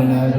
Oh,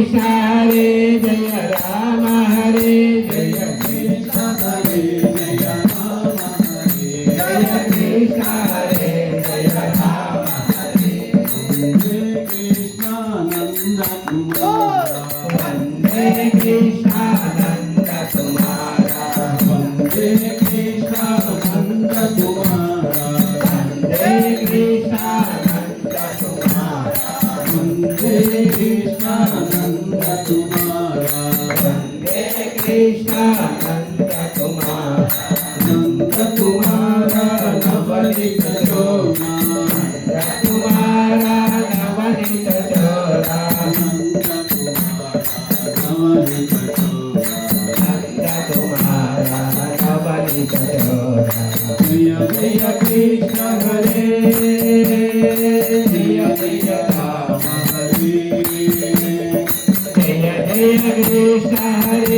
Krishna Hare జయ రామ హరే జయ కృష్ణ హరే జయ రామ హరే జయ కృష్ణ హరే జయ రామ హరే వందే కృష్ణానంద కుమార వందే కృష్ణానంద కుమార వందే नंद तुम्हारा नवनीत जोना तुम्हारा नवनीत जोना नंद तुम्हारा नवनीत जोना नंद तुम्हारा नवनीत जोना प्रिय प्रिय कृष्ण हरे प्रिय प्रिय राम हरे जय जय कृष्ण हरे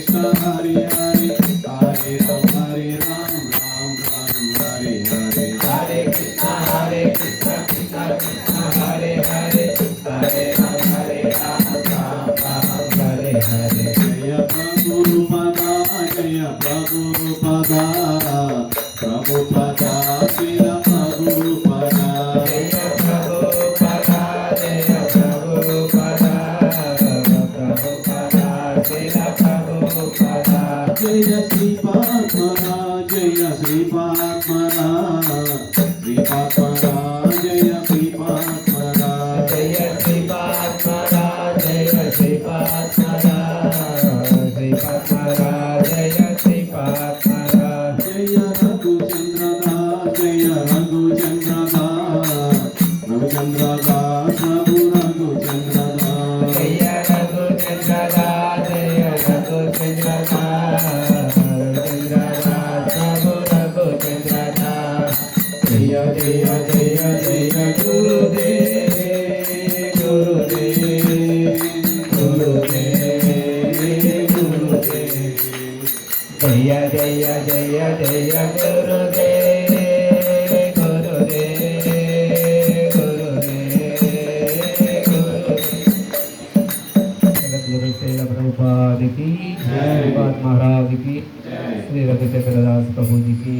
कृष्ण हरे हरे हरे राम हरे राम राम राम हरे हरे। हरे कृष्ण हरे कृष्ण कृष्ण कृष्ण हरे हरे हरे राम हरे हरे हरे। जय प्रभु पदा जय प्रभु पदा प्रभु पदा श्री జయ శ్రీ పదా జయ శ్రీ పాత్మనా శ్రీ శ్రీపాత్మరా జయ శ్రీపాత్మరా శ్రీపాత్మరా జయ శ్రీ శ్రీపాత్మరా జయ శ్రీపాత్మరా జయ శ్రీపాత్మరా శ్రీపాత్మరా జయ శ్రీపాత్మరా జయ రఘుచంద్రదా జయ రఘుచంద్రదా రఘుచంద్రదా महाराज की श्री रघुचक्रदास प्रभु जी की